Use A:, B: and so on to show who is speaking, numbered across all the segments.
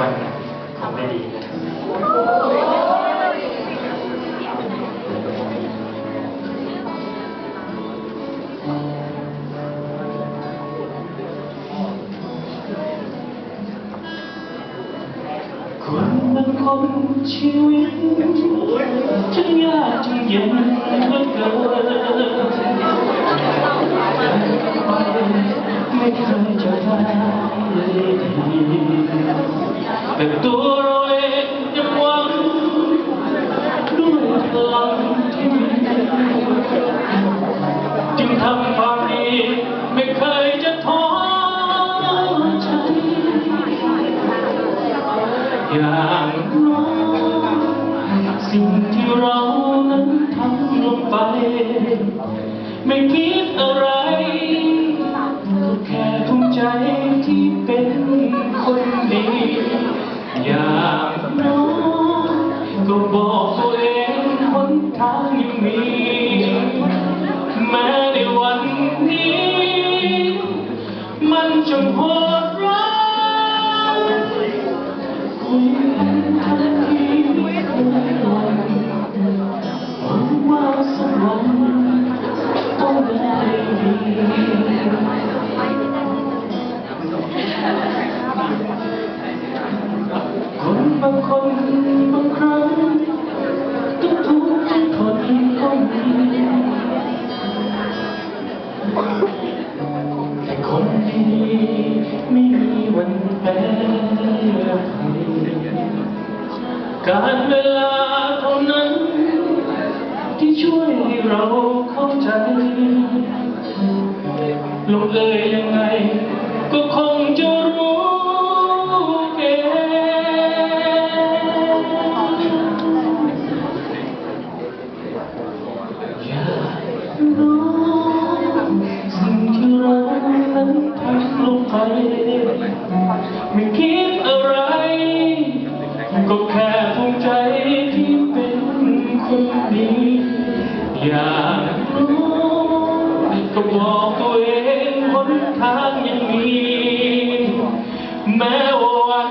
A: วันเนี่ยคงไม่ดีนะคนบางคนชีวิตจึงยากจึงเย็นเหลือเกินไม่เคยจะได้เลยดี แต่ตัวเราเองยังหวังด้วยพลังที่มีจึงทำความดีไม่เคยจะท้อใจอย่างน้อยสิ่งที่เรานั้นทำลงไป ไม่คิดอะไร ไม่มีวันแพ้ใครการเวลาเท่านั้น ที่ช่วยให้เราเข้าใจลงเอยยังไง อยากรู้ก็บอกตัวเองหนทางยังมี แม้ว่าวัน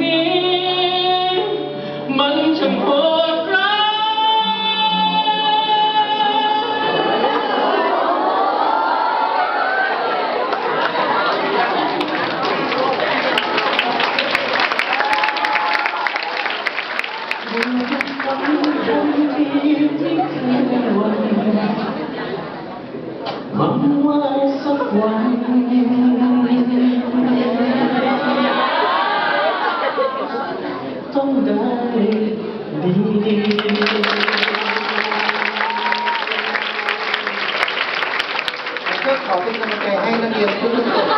A: นี้ มันช่างโหดร้ายหวังว่าสักวันต้องได้ดี
B: ก็ขอเป็น กำลังใจให้นักเรียนทุกๆคน